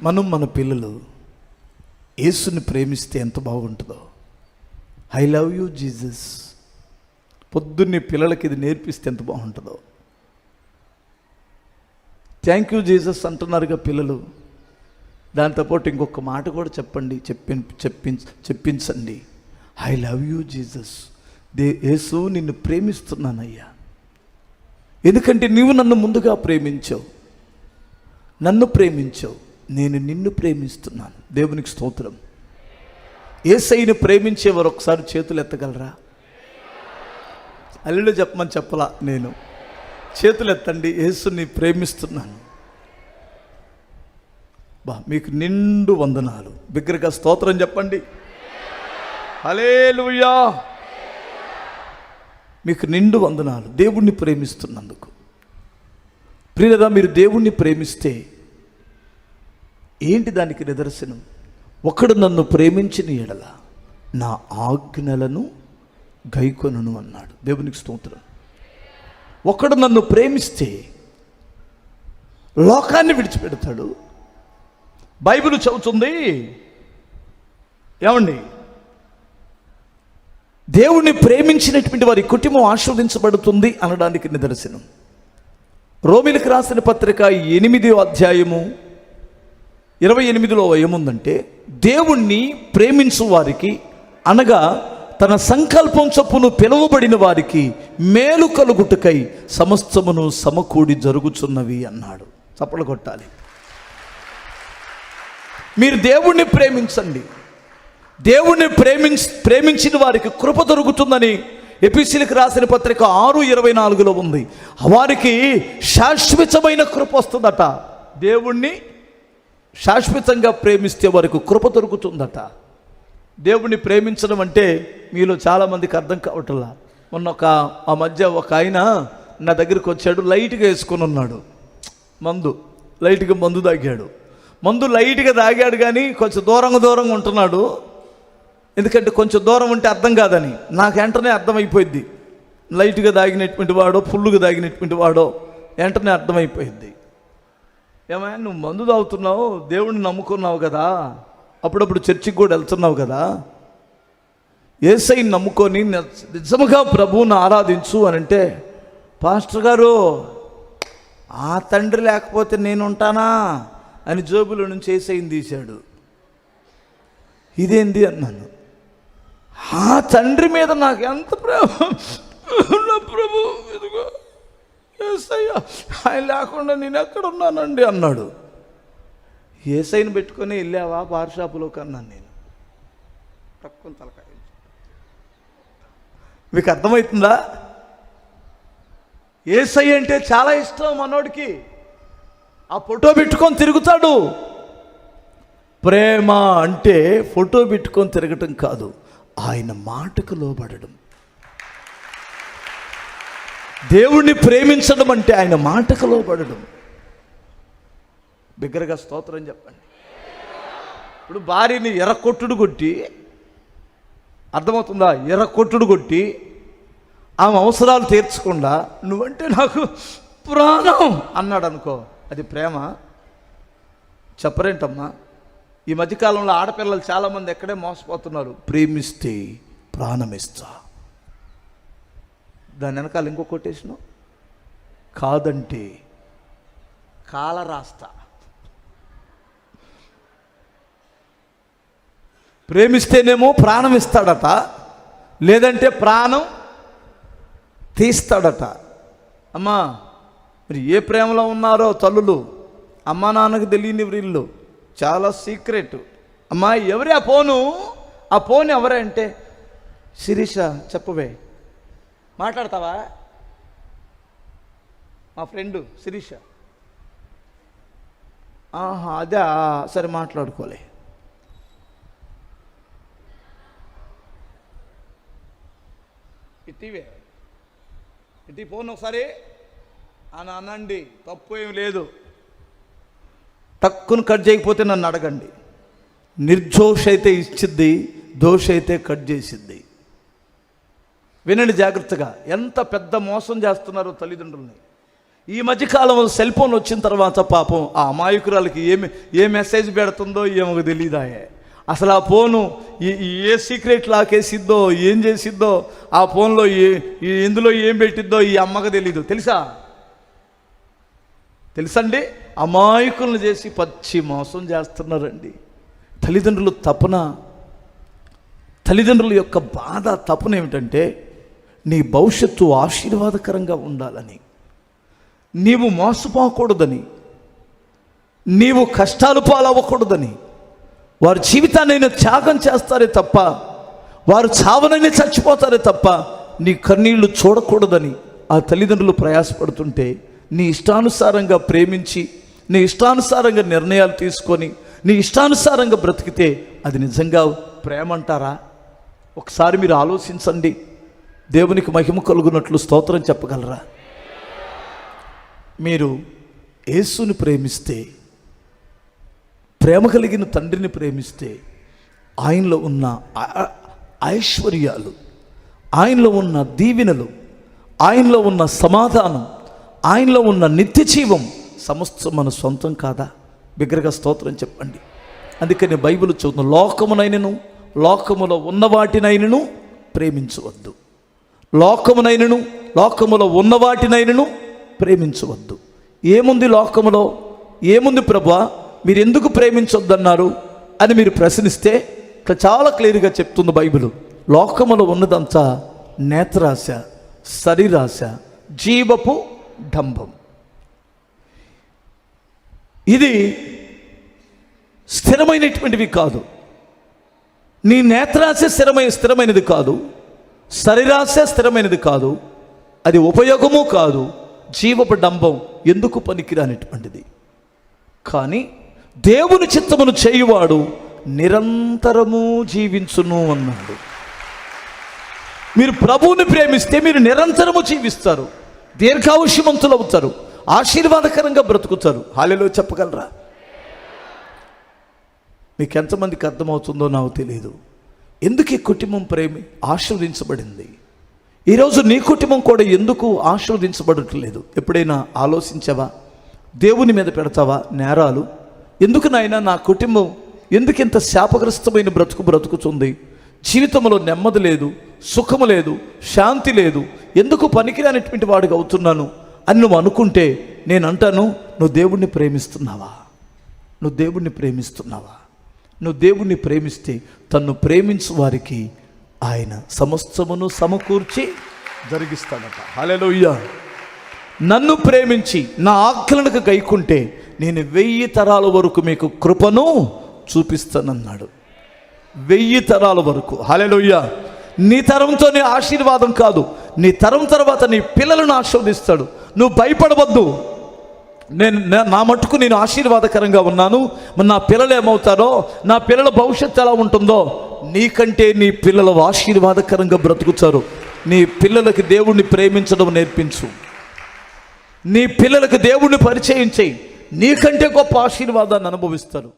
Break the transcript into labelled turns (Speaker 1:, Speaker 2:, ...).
Speaker 1: మనం మన పిల్లలు యేసుని ప్రేమిస్తే ఎంత బాగుంటుందో. ఐ లవ్ యూ జీసస్ పొద్దున్నే పిల్లలకి ఇది నేర్పిస్తే ఎంత బాగుంటుందో. థ్యాంక్ యూ జీసస్ అంటున్నారుగా పిల్లలు. దాంతోపాటు ఇంకొక మాట కూడా చెప్పండి చెప్పి చెప్పించ చెప్పించండి. ఐ లవ్ యూ జీసస్ దే యేసు నిన్ను ప్రేమిస్తున్నానయ్యా. ఎందుకంటే నీవు నన్ను ముందుగా ప్రేమించావు. నన్ను ప్రేమించావు. నేను నిన్ను ప్రేమిస్తున్నాను. దేవునికి స్తోత్రం. ఏసైని ప్రేమించేవారు ఒకసారి చేతులు ఎత్తగలరా? అల్లుడు చెప్పమని చెప్పలా నేను. చేతులు ఎత్తండి యేసుని ప్రేమిస్తున్నాను. బా మీకు నిండు వందనాలు. బిగ్గరగా స్తోత్రం చెప్పండి. హలేలుయా మీకు నిండు వందనాలు. దేవుణ్ణి ప్రేమిస్తున్నందుకు. ప్రియదా మీరు దేవుణ్ణి ప్రేమిస్తే ఏంటి దానికి నిదర్శనం? ఒకడు నన్ను ప్రేమించిన ఎడల నా ఆజ్ఞలను గైకొనును అన్నాడు. దేవునికి స్తోత్రం. ఒకడు నన్ను ప్రేమిస్తే లోకాన్ని విడిచిపెడతాడు. బైబిల్ చదువుతుంది ఏమండి? దేవుణ్ణి ప్రేమించినటువంటి వారి కుటుంబం ఆస్వాదించబడుతుంది అనడానికి నిదర్శనం. రోమిలకు రాసిన పత్రిక ఎనిమిదో అధ్యాయము ఇరవై ఎనిమిదిలో ఏముందంటే దేవుణ్ణి ప్రేమించు వారికి అనగా తన సంకల్పం చొప్పును పిలువబడిన వారికి మేలు కలుగుటకై సమస్తమును సమకూడి జరుగుచున్నవి అన్నాడు. చప్పలు కొట్టాలి. మీరు దేవుణ్ణి ప్రేమించండి. దేవుణ్ణి ప్రేమించి ప్రేమించిన వారికి కృప దొరుకుతుందని ఎపిసిలకు రాసిన పత్రిక ఆరు ఇరవై నాలుగులో ఉంది. వారికి శాశ్వతమైన కృప వస్తుందట. దేవుణ్ణి శాశ్వతంగా ప్రేమిస్తే వారికి కృప దొరుకుతుందట. దేవుణ్ణి ప్రేమించడం అంటే మీలో చాలామందికి అర్థం కావట్లా. మొన్న ఒక ఆ మధ్య ఒక ఆయన నా దగ్గరికి వచ్చాడు లైట్గా వేసుకొని ఉన్నాడు. మందు లైట్గా మందు తాగాడు. మందు లైట్గా తాగాడు కానీ కొంచెం దూరంగా దూరంగా ఉంటున్నాడు. ఎందుకంటే కొంచెం దూరం ఉంటే అర్థం కాదని. నాకు వెంటనే అర్థమైపోయింది లైట్గా తాగినటువంటి వాడో ఫుల్గా తాగినటువంటి వాడో వెంటనే అర్థమైపోయింది ఏమయ్యా నువ్వు మందు తాగుతున్నావు దేవుడిని నమ్ముకున్నావు కదా? అప్పుడప్పుడు చర్చికి కూడా వెళ్తున్నావు కదా? ఏసైని నమ్ముకొని నిజముగా ప్రభువుని ఆరాధించు అని అంటే పాస్టర్ గారు ఆ తండ్రి లేకపోతే నేను ఉంటానా అని జోబుల నుంచి ఏసైని తీశాడు. ఇదేంది అన్నాను. ఆ తండ్రి మీద నాకు ఎంత ప్రేమ ప్రభు. ఏసయ్య ఆయన లేకుండా నేను ఎక్కడ ఉన్నానండి అన్నాడు. ఏసైని పెట్టుకొని వెళ్ళావా బార్ షాపులోకి అన్నాను నేను? తక్కువ తలకాయ మీకు అర్థమవుతుందా? ఏసై అంటే చాలా ఇష్టం మనోడికి. ఆ ఫోటో పెట్టుకొని తిరుగుతాడు. ప్రేమ అంటే ఫోటో పెట్టుకొని తిరగటం కాదు ఆయన మాటకు లోబడడం. దేవుణ్ణి ప్రేమించడం అంటే ఆయన మాటకు లోబడడం బిగ్గరగా స్తోత్రం చెప్పండి. ఇప్పుడు భార్యని ఎర్రకొట్టుడు కొట్టి అర్థమవుతుందా? ఎర్రకొట్టుడు కొట్టి ఆమె అవసరాలు తీర్చకుండా నువ్వంటే నాకు ప్రాణం అన్నాడు అనుకో అది ప్రేమ? చెప్పరేంటమ్మా? ఈ మధ్యకాలంలో ఆడపిల్లలు చాలామంది ఎక్కడే మోసపోతున్నారు. ప్రేమిస్తే ప్రాణమిస్తా దాని వెనకాల ఇంకో కొటేషను? కాదంటే కాల రాస్తా ప్రేమిస్తేనేమో ప్రాణం ఇస్తాడట లేదంటే ప్రాణం తీస్తాడట. అమ్మా మీరు ఏ ప్రేమలో ఉన్నారో తల్లులు అమ్మా నాన్నకు తెలియని వీళ్ళు చాలా సీక్రెట్. అమ్మా ఎవరి ఆ ఫోను? ఆ ఫోన్ ఎవరే అంటే శిరీష చెప్పవే. మాట్లాడతావా? మా ఫ్రెండు శిరీష. ఆహా అదే సరే మాట్లాడుకోలే. ఇటీవే. ఇటీ ఫోన్ ఒకసారి. అని అనండి తప్పు ఏం లేదు. టక్కును కట్ చేయకపోతే నన్ను అడగండి. నిర్దోష అయితే ఇచ్చిద్ది దోష అయితే కట్ చేసిద్ది. వినండి జాగ్రత్తగా. ఎంత పెద్ద మోసం చేస్తున్నారో తల్లిదండ్రుల్ని. ఈ మధ్యకాలం సెల్ ఫోన్ వచ్చిన తర్వాత పాపం ఆ అమాయకురాలకి ఏమి ఏ మెసేజ్ పెడుతుందో ఏమో తెలియదాయే అసలు ఆ ఫోను ఈ- ఏ సీక్రెట్ లాకేసిద్దో ఏం చేసిద్దో ఆ ఫోన్లో ఏ ఈ- ఎందులో ఏం పెట్టిద్దో ఈ అమ్మకు తెలీదు. తెలుసా? తెలుసండి? అమాయకులను చేసి పచ్చి మోసం చేస్తున్నారండి. తల్లిదండ్రులు తపన. తల్లిదండ్రుల యొక్క బాధ తపన ఏమిటంటే నీ భవిష్యత్తు ఆశీర్వాదకరంగా ఉండాలని. నీవు మోసపోకూడదని. నీవు కష్టాలు పాలవ్వకూడదని. వారి జీవితాన్ని త్యాగం చేస్తారే తప్ప వారు చావనని చచ్చిపోతారే తప్ప నీ కన్నీళ్ళు చూడకూడదని ఆ తల్లిదండ్రులు ప్రయాసపడుతుంటే నీ ఇష్టానుసారంగా ప్రేమించి నీ ఇష్టానుసారంగా నిర్ణయాలు తీసుకొని నీ ఇష్టానుసారంగా బ్రతికితే అది నిజంగా ప్రేమ అంటారా? ఒకసారి మీరు ఆలోచించండి. దేవునికి మహిమ కలుగునట్లు స్తోత్రం చెప్పగలరా? మీరు యేసుని ప్రేమిస్తే ప్రేమ కలిగిన తండ్రిని ప్రేమిస్తే ఆయనలో ఉన్న ఐశ్వర్యాలు ఆయనలో ఉన్న దీవెనలు ఆయనలో ఉన్న సమాధానం ఆయనలో ఉన్న నిత్య జీవం సమస్తం మన సొంతం కాదా? బిగ్గరగా స్తోత్రం చెప్పండి. అందుకని బైబిల్ చదువుతున్న లోకమునైనను లోకములో ఉన్న వాటినైనను ప్రేమించవద్దు. లోకమునైనను లోకములో ఉన్న వాటినైనను ప్రేమించవద్దు. ఏముంది లోకములో? ఏముంది ప్రభా మీరు ఎందుకు ప్రేమించొద్దన్నారు అని మీరు ప్రశ్నిస్తే ఇక్కడ చాలా క్లియర్గా చెప్తుంది బైబిల్. లోకములో ఉన్నదంతా నేత్రాశ శరీరాశ జీవపు డంభం ఇది స్థిరమైనటువంటివి కాదు. నీ నేత్రాశ స్థిరమైన స్థిరమైనది కాదు. శరీరాశ స్థిరమైనది కాదు అది ఉపయోగము కాదు జీవపు డంబం ఎందుకు పనికిరానిటువంటిది? కానీ దేవుని చిత్తమును చేయువాడు నిరంతరము జీవించును అన్నాడు. మీరు ప్రభువుని ప్రేమిస్తే మీరు నిరంతరము జీవిస్తారు దీర్ఘాయుష్యమంతులు అవుతారు ఆశీర్వాదకరంగా బ్రతుకుతారు. హాలిలో చెప్పగలరా? మీకు ఎంతమందికి అర్థమవుతుందో నాకు తెలియదు ఎందుకు ఈ కుటుంబం ప్రేమి? ఆశీర్వదించబడింది. ఈరోజు నీ కుటుంబం కూడా ఎందుకు ఆశీర్వదించబడట్లేదు? ఎప్పుడైనా ఆలోచించావా? దేవుని మీద పెడతావా నేరాలు? ఎందుకు నాయనా నా కుటుంబం ఎందుకు ఇంత శాపగ్రస్తమైన బ్రతుకు బ్రతుకుతుంది? జీవితంలో నెమ్మది లేదు సుఖము లేదు శాంతి లేదు. ఎందుకు పనికిరానటువంటి వాడుగా అవుతున్నాను అని నువ్వు అనుకుంటే నేను అంటాను నువ్వు దేవుణ్ణి ప్రేమిస్తున్నావా? నువ్వు దేవుణ్ణి ప్రేమిస్తున్నావా? నువ్వు దేవుణ్ణి ప్రేమిస్తే తన్ను ప్రేమించు వారికి ఆయన సమస్తమును సమకూర్చి జరిగిస్తాడట. హల్లెలూయా. నన్ను ప్రేమించి నా ఆజ్ఞలకు గైకుంటే నేను వెయ్యి తరాల వరకు మీకు కృపను చూపిస్తానన్నాడు. వెయ్యి తరాల వరకు. హల్లెలూయ. నీ తరంతోనే ఆశీర్వాదం కాదు. నీ తరం తర్వాత నీ పిల్లలను ఆశీర్వదిస్తాడు. నువ్వు భయపడవద్దు. నేను నా- నా నేను ఆశీర్వాదకరంగా ఉన్నాను. నా పిల్లలు ఏమవుతారో నా పిల్లల భవిష్యత్తు ఎలా ఉంటుందో నీకంటే నీ పిల్లలు ఆశీర్వాదకరంగా బ్రతుకుతారు. నీ పిల్లలకి దేవుణ్ణి ప్రేమించడం నేర్పించు. నీ పిల్లలకు దేవుణ్ణి పరిచయం చేయి. నీకంటే గొప్ప ఆశీర్వాదాన్ని అనుభవిస్తారు.